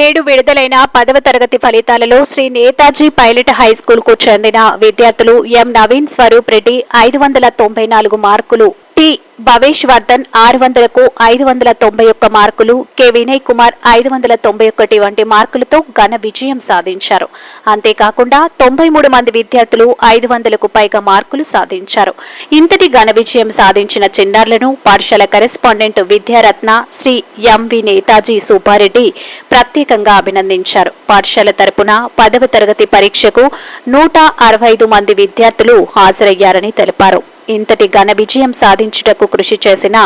నేడు విడుదలైన పదవ తరగతి ఫలితాలలో శ్రీ నేతాజీ పైలట్ హై స్కూల్కు చెందిన విద్యార్థులు ఎం నవీన్ స్వరూప్ రెడ్డి ఐదు వందల తొంభై నాలుగు మార్కులు టి. భవేష్ వర్ధన్ ఆరు వందలకు ఐదు వందల తొంభై ఒక్క మార్కులు కె. వినయ్ కుమార్ ఐదు వందల తొంభై ఒకటి వంటి మార్కులతో ఘన విజయం సాధించారు. అంతేకాకుండా తొంభై మూడు మంది విద్యార్థులు ఐదు వందలకు పైగా మార్కులు సాధించారు. ఇంతటి ఘన విజయం సాధించిన చిన్నారులను పాఠశాల కరెస్పాండెంట్ విద్యారత్న శ్రీ ఎంవి నేతాజీ సుబ్బారెడ్డి ప్రత్యేకంగా అభినందించారు. పాఠశాల తరపున పదవ తరగతి పరీక్షకు నూట అరవై ఐదు మంది విద్యార్థులు హాజరయ్యారని తెలిపారు. ఇంతటి ఘన విజయం సాధించుటకు కృషి చేసిన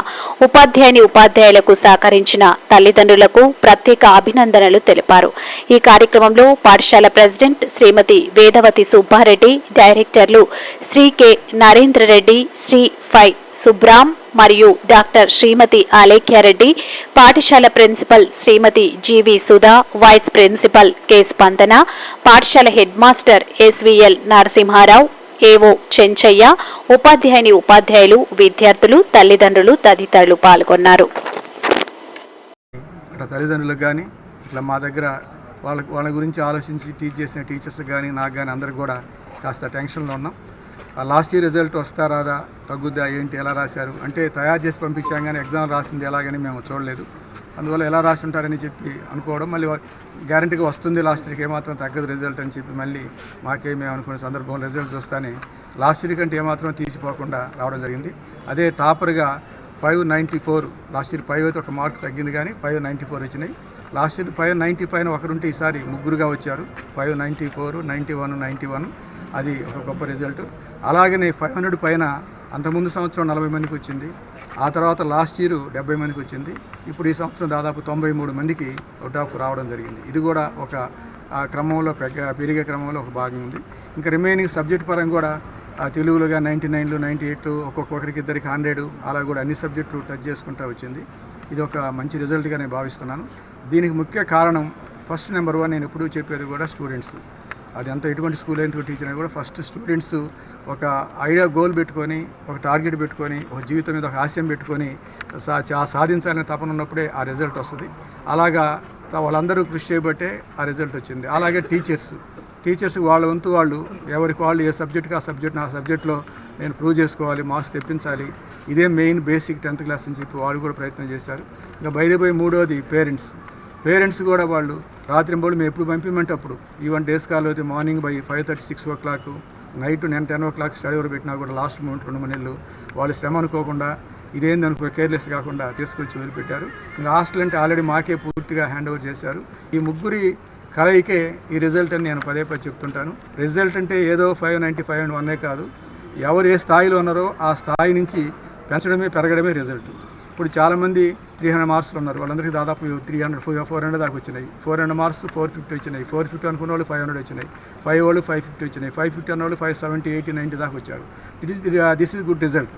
ఉపాధ్యాయుని ఉపాధ్యాయులకు సహకరించిన తల్లిదండ్రులకు ప్రత్యేక అభినందనలు తెలిపారు. ఈ కార్యక్రమంలో పాఠశాల ప్రెసిడెంట్ శ్రీమతి వేదవతి సుబ్బారెడ్డి డైరెక్టర్లు శ్రీ కె. నరేంద్రరెడ్డి శ్రీ ఫై. సుబ్రామ్ మరియు డాక్టర్ శ్రీమతి అలేఖ్యారెడ్డి పాఠశాల principal Shrimati GV Sudha vice principal K. Spandana పాఠశాల హెడ్ మాస్టర్ ఎస్విఎల్ నరసింహారావు ఏవో చెంచయ్య ఉపాధ్యాయుని ఉపాధ్యాయులు విద్యార్థులు తల్లిదండ్రులు తదితరులు పాల్గొన్నారు. తల్లిదండ్రులకు కానీ ఇట్లా మా దగ్గర వాళ్ళ వాళ్ళ గురించి ఆలోచించి టీచ్ చేసిన టీచర్స్ కానీ నాకు కానీ అందరికి కూడా కాస్త టెన్షన్లో ఉన్నాం. ఆ లాస్ట్ ఇయర్ రిజల్ట్ వస్తా రాదా తగ్గుద్దా ఏంటి ఎలా రాశారు? అంటే తయారు చేసి పంపించాం కానీ ఎగ్జామ్ రాసింది ఎలాగని మేము చూడలేదు. అందువల్ల ఎలా రాసి ఉంటారని చెప్పి అనుకోవడం మళ్ళీ గ్యారంటీగా వస్తుంది లాస్ట్ ఇయర్కి ఏమాత్రం తగ్గదు రిజల్ట్ అని చెప్పి మళ్ళీ మాకే మేము అనుకునే సందర్భంలో రిజల్ట్ చూస్తానే లాస్ట్ ఇయర్ కంటే ఏమాత్రం తీసిపోకుండా రావడం జరిగింది. అదే టాపర్గా five ninety four last year five అయితే ఒక మార్క్ తగ్గింది కానీ ఫైవ్ నైంటీ ఫోర్ వచ్చినాయి. లాస్ట్ ఇయర్ ఫైవ్ నైంటీ పైన ఒకరుంటే ఈసారి ముగ్గురుగా వచ్చారు. Five ninety four ninety one ninety one అది ఒక గొప్ప రిజల్ట్ అలాగనే ఫైవ్ హండ్రెడ్ పైన అంతకుముందు సంవత్సరం నలభై మందికి వచ్చింది. ఆ తర్వాత లాస్ట్ ఇయర్ డెబ్బై మందికి వచ్చింది. ఇప్పుడు ఈ సంవత్సరం దాదాపు తొంభై మూడు మందికి అవుట్ ఆఫ్ రావడం జరిగింది. ఇది కూడా ఒక క్రమంలో పెరిగే క్రమంలో ఒక భాగం ఉంది. ఇంకా రిమైనింగ్ సబ్జెక్ట్ పరంగా కూడా తెలుగులోగా నైంటీ నైన్లు నైంటీ ఎయిట్ ఒక్కొక్కరికి ఇద్దరికి హండ్రెడ్ అలా కూడా అన్ని సబ్జెక్టులు టచ్ చేసుకుంటూ వచ్చింది. ఇది ఒక మంచి రిజల్ట్గా నేను భావిస్తున్నాను. దీనికి ముఖ్య కారణం ఫస్ట్ నెంబర్ వన్ నేను ఎప్పుడూ చెప్పేది కూడా స్టూడెంట్స్. అది అంత ఎటువంటి స్కూల్ అయిన టీచర్ అయినా కూడా ఫస్ట్ స్టూడెంట్స్ ఒక ఐడియా గోల్ పెట్టుకొని ఒక టార్గెట్ పెట్టుకొని ఒక జీవితం మీద ఒక ఆశయం పెట్టుకొని సా చా- సాధించాలనే తపన ఉన్నప్పుడే ఆ రిజల్ట్ వస్తుంది. అలాగా వాళ్ళందరూ కృషి చేయబట్టే ఆ రిజల్ట్ వచ్చింది. అలాగే టీచర్స్ టీచర్స్ వాళ్ళ వంతు వాళ్ళు ఎవరికి వాళ్ళు ఏ సబ్జెక్ట్కి ఆ సబ్జెక్ట్ నా సబ్జెక్ట్లో నేను ప్రూవ్ చేసుకోవాలి మార్క్స్ తెప్పించాలి ఇదే మెయిన్ బేసిక్ టెన్త్ క్లాస్ అని చెప్పి వాళ్ళు కూడా ప్రయత్నం చేశారు. ఇంకా బయలుపోయి మూడోది పేరెంట్స్ పేరెంట్స్ కూడా వాళ్ళు రాత్రింబోళ్ళు మేము ఎప్పుడు పంపిమంటే అప్పుడు. ఈవెన్ డేస్ కాల్ అయితే morning by five thirty six o'clock night నేను టెన్ ఓ క్లాక్ స్టడీ వరకు పెట్టినా కూడా లాస్ట్ మూమెంట్ రెండు మూడు నెలలు వాళ్ళు శ్రమ అనుకోకుండా ఇదేంది అనుకో కేర్లెస్ కాకుండా తీసుకొచ్చి వదిలిపెట్టారు. ఇంకా హాస్టల్ అంటే ఆల్రెడీ మాకే పూర్తిగా హ్యాండ్ ఓవర్ చేశారు. ఈ ముగ్గురి కలయికే ఈ రిజల్ట్ అని నేను పదే పదే చెప్తుంటాను. రిజల్ట్ అంటే ఏదో ఫైవ్ నైంటీ ఫైవ్ అండ్ వన్నే కాదు. ఎవరు ఏ స్థాయిలో ఉన్నారో ఆ స్థాయి నుంచి పెంచడమే పెరగడమే రిజల్ట్. ఇప్పుడు చాలామంది త్రీ హండ్రెడ్ మార్క్స్లు ఉన్నారు. వాళ్ళందరికీ దాదాపు త్రీ హండ్రెడ్ ఫోర్ హండ్రెడ్ దాకా వచ్చినాయి. Four hundred marks four fifty వచ్చినాయి. ఫోర్ ఫిఫ్టీ అనుకున్న వాళ్ళు ఫైవ్ హండ్రెడ్ వచ్చినాయి. ఫైవ్ వాళ్ళు ఫైవ్ ఫిఫ్టీ వచ్చినాయి. ఫైవ్ ఫిఫ్టీ అన్న వాళ్ళు ఫైవ్ సెవెంటీ ఎయిటీ నైంటీ దాకా వచ్చారు. It is this is good result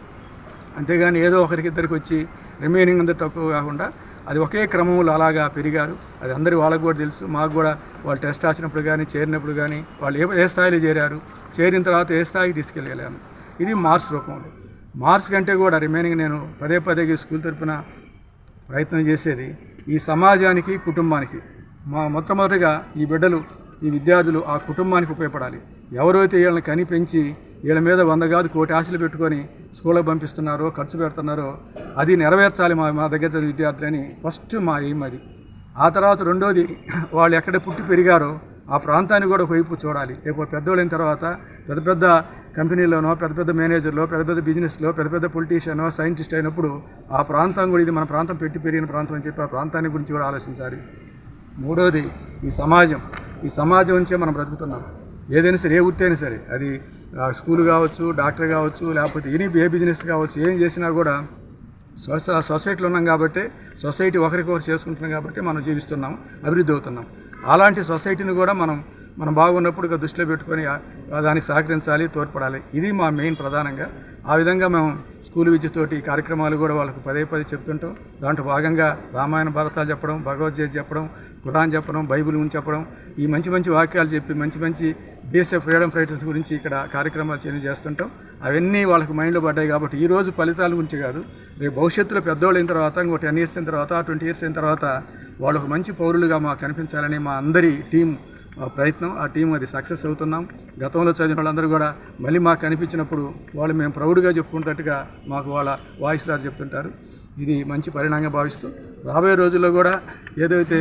అంతేగాని ఏదో ఒకరికి ఇద్దరికి వచ్చి రిమైనింగ్ అందరు తక్కువ కాకుండా అది ఒకే క్రమంలో అలాగా పెరిగారు. అది అందరి వాళ్ళకు కూడా తెలుసు. మాకు కూడా వాళ్ళు టెస్ట్ రాసినప్పుడు కానీ చేరినప్పుడు కానీ వాళ్ళు ఏ ఏ స్థాయిలో చేరారు? చేరిన తర్వాత ఏ స్థాయికి తీసుకెళ్ళగలిగాను? ఇది మార్క్స్ రూపంలో. మార్క్స్ కంటే కూడా రిమైనింగ్ నేను పదే పదే స్కూల్ తరపున ప్రయత్నం చేసేది. ఈ సమాజానికి కుటుంబానికి. మా మొట్టమొదటిగా ఈ బిడ్డలు ఈ విద్యార్థులు ఆ కుటుంబానికి ఉపయోగపడాలి. ఎవరైతే వీళ్ళని కని పెంచి వీళ్ళ మీద వంద కాదు కోటి ఆశలు పెట్టుకొని స్కూల్కి పంపిస్తున్నారో ఖర్చు పెడుతున్నారో అది నెరవేర్చాలి మా మా దగ్గర విద్యార్థులని ఫస్ట్ మా ఎయిమ్ అది. ఆ తర్వాత రెండోది వాళ్ళు ఎక్కడ పుట్టి పెరిగారో ఆ ప్రాంతాన్ని కూడా వైపు చూడాలి. రేపు పెద్దవాళ్ళైన తర్వాత పెద్ద పెద్ద కంపెనీలోనో పెద్ద పెద్ద మేనేజర్లో పెద్ద పెద్ద బిజినెస్లో పెద్ద పెద్ద పొలిటీషియనో సైంటిస్ట్ అయినప్పుడు ఆ ప్రాంతం కూడా ఇది మన ప్రాంతం పెట్టి పెరిగిన ప్రాంతం అని చెప్పి ఆ ప్రాంతాన్ని గురించి కూడా ఆలోచించాలి. మూడవది ఈ సమాజం. ఈ సమాజం నుంచే మనం బ్రతుకుతున్నాం. ఏదైనా సరే ఏ వృత్తి అయినా సరే అది స్కూల్ కావచ్చు డాక్టర్ కావచ్చు లేకపోతే ఎనీ ఏ బిజినెస్ కావచ్చు ఏం చేసినా కూడా సొస సొసైటీలో ఉన్నాం కాబట్టి సొసైటీ ఒకరికొకరు చేసుకుంటున్నాం కాబట్టి మనం జీవిస్తున్నాం అభివృద్ధి అవుతున్నాం. అలాంటి సొసైటీని కూడా మనం మనం బాగున్నప్పుడు ఇక దృష్టిలో పెట్టుకొని దానికి సహకరించాలి తోడ్పడాలి. ఇది మా మెయిన్ ప్రధానంగా. ఆ విధంగా మేము స్కూల్ విద్యతోటి కార్యక్రమాలు కూడా వాళ్ళకు పదే పదే చెప్తుంటాం. దాంట్లో భాగంగా రామాయణ భారతాలు చెప్పడం భగవద్గీత చెప్పడం ఖురాన్ చెప్పడం బైబిల్ గురించి చెప్పడం ఈ మంచి మంచి వాక్యాలు చెప్పి మంచి మంచి బీఎస్ఎఫ్ ఫ్రీడమ్ ఫైటర్స్ గురించి ఇక్కడ కార్యక్రమాలు చేయడం చేస్తుంటాం. అవన్నీ వాళ్ళకి మైండ్లో పడ్డాయి కాబట్టి ఈ రోజు ఫలితాల గురించి కాదు రేపు భవిష్యత్తులో పెద్దోళ్ళు అయిన తర్వాత ఇంకో టెన్ ఇయర్స్ అయిన తర్వాత ట్వంటీ ఇయర్స్ అయిన తర్వాత వాళ్ళకు మంచి పౌరులుగా మాకు కనిపించాలని మా అందరి టీం ప్రయత్నం ఆ టీం అది సక్సెస్ అవుతున్నాం. గతంలో చదివిన వాళ్ళందరూ కూడా మళ్ళీ మాకు కనిపించినప్పుడు వాళ్ళు మేము ప్రౌడ్గా చెప్పుకున్నట్టుగా మాకు వాళ్ళ వాయిస్ దారి చెప్తుంటారు. ఇది మంచి పరిణామంగా భావిస్తూ రాబోయే రోజుల్లో కూడా ఏదైతే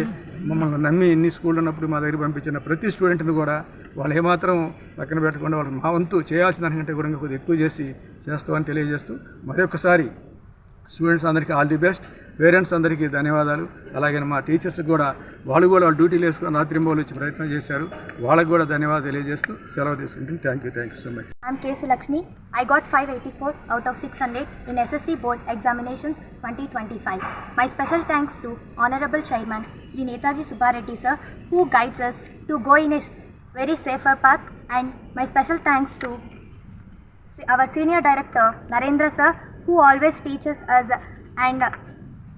మమ్మల్ని నమ్మి ఎన్ని స్కూళ్ళు ఉన్నప్పుడు మా దగ్గర పంపించిన ప్రతి స్టూడెంట్ని కూడా వాళ్ళు ఏమాత్రం పక్కన పెట్టకుండా వాళ్ళు మా వంతు చేయాల్సిన దానికంటే కూడా ఇంకా కొద్దిగా ఎక్కువ చేసి చేస్తామని తెలియజేస్తూ మరొకసారి స్టూడెంట్స్ అందరికీ ఆల్ ది బెస్ట్. పేరెంట్స్ అందరికీ ధన్యవాదాలు. అలాగే మా టీచర్స్ కూడా వాళ్ళు కూడా డ్యూటీలు వేసుకొని రాత్రింబోలు వచ్చి ప్రయత్నం చేశారు. వాళ్ళకు కూడా ధన్యవాదాలు తెలియజేస్తూ సెలవు తీసుకుంటుంది thank you thank you so much I'm case Lakshmi I got five eighty four out of six hundred in SSC board examinations twenty twenty five my special thanks to honourable chairman Shri Netaji Subbareddy sir who guides us to go in a very safer park and my special thanks to our senior director Narendra sir who always teachers us and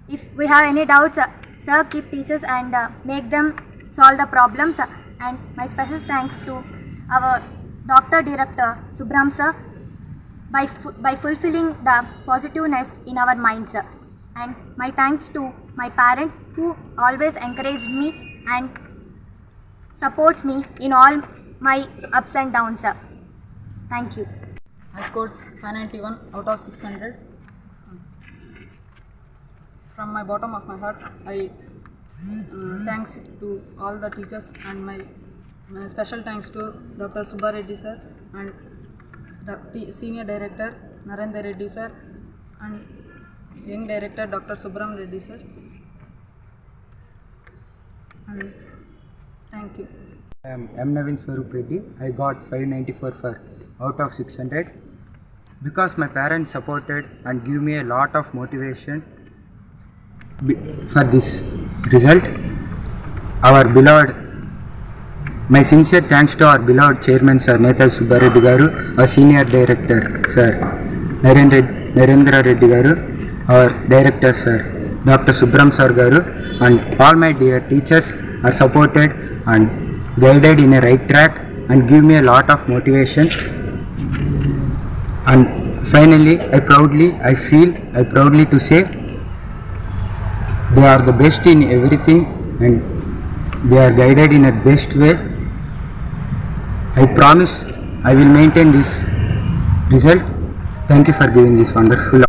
if we have any doubts uh, sir keep teachers and uh, make them solve the problems uh, and my special thanks to our doctor director Subram sir by, by fulfilling the positiveness in our minds sir. and my thanks to my parents who always encouraged me and supports me in all my ups and downs sir. thank you I scored 591 out of 600. From my bottom of my heart, I uh, thanks to all the teachers and my, my special thanks to Dr. Subba Reddy sir and the senior director Narendra Reddy sir and young director Dr. Subram Reddy sir. And thank you. I am M. Navin Swarup Reddy. I got 594 for out of 600 because my parents supported and give me a lot of motivation be- for this result. Our beloved, my sincere thanks to our beloved chairman Sir Netaji Subbareddy Garu, our senior director Sir Narendra, Narendra Reddy Garu, our director Sir Dr. Subram Sir Garu, and all my dear teachers are supported and guided in a right track and give me a lot of motivation and finally i proudly i feel i proudly to say they are the best in everything and they are guided in a best way. I promise i will maintain this result. Thank you for giving this wonderful